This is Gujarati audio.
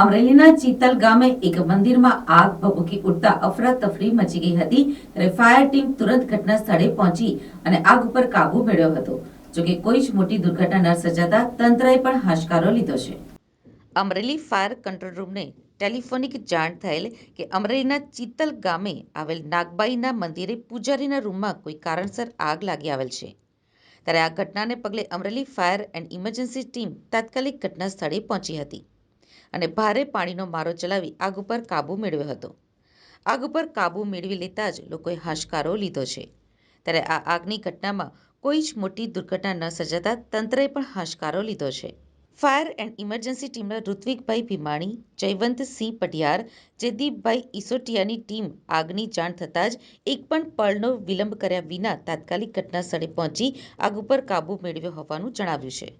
અમરેલીના ચિતલ ગામે એક મંદિરમાં આગ ભભૂકી ઉઠતા અફરાતફરી મચી ગઈ હતી. ત્યારે ફાયર ટીમ તુરંત ઘટના સ્થળે પહોંચી અને આગ ઉપર કાબુ મેળવ્યો હતો. જોકે કોઈ જ મોટી દુર્ઘટના ન સર્જાતા તંત્રએ પણ હાશકારો લીધો છે. અમરેલી ફાયર કંટ્રોલ રૂમને ટેલિફોનિક જાણ થયેલ કે અમરેલીના ચીતલ ગામે આવેલ નાગબાઈના મંદિરે પૂજારીના રૂમમાં કોઈ કારણસર આગ લાગી આવેલ છે. ત્યારે આ ઘટનાને પગલે Amreli fire and emergency team તાત્કાલિક ઘટના સ્થળે પહોંચી હતી. અને ભારે પાણીનો મારો ચલાવી આગ ઉપર કાબૂ મેળવ્યો હતો. આગ ઉપર કાબૂ મેળવી લેતા જ લોકોએ હાશકારો લીધો છે. ત્યારે આ આગની ઘટનામાં કોઈ જ મોટી દુર્ઘટના ન સર્જાતા તંત્રએ પણ હાશકારો લીધો છે. ફાયર એન્ડ ઇમરજન્સી ટીમના ઋત્વિકભાઈ ભીમાણી, જયવંતસિંહ પઢિયાર, જયદીપભાઈ ઇસોટિયાની ટીમ આગની જાણ થતાં જ એક પણ પળનો વિલંબ કર્યા વિના તાત્કાલિક ઘટના સ્થળે પહોંચી આગ ઉપર કાબૂ મેળવ્યો હોવાનું જણાવ્યું છે.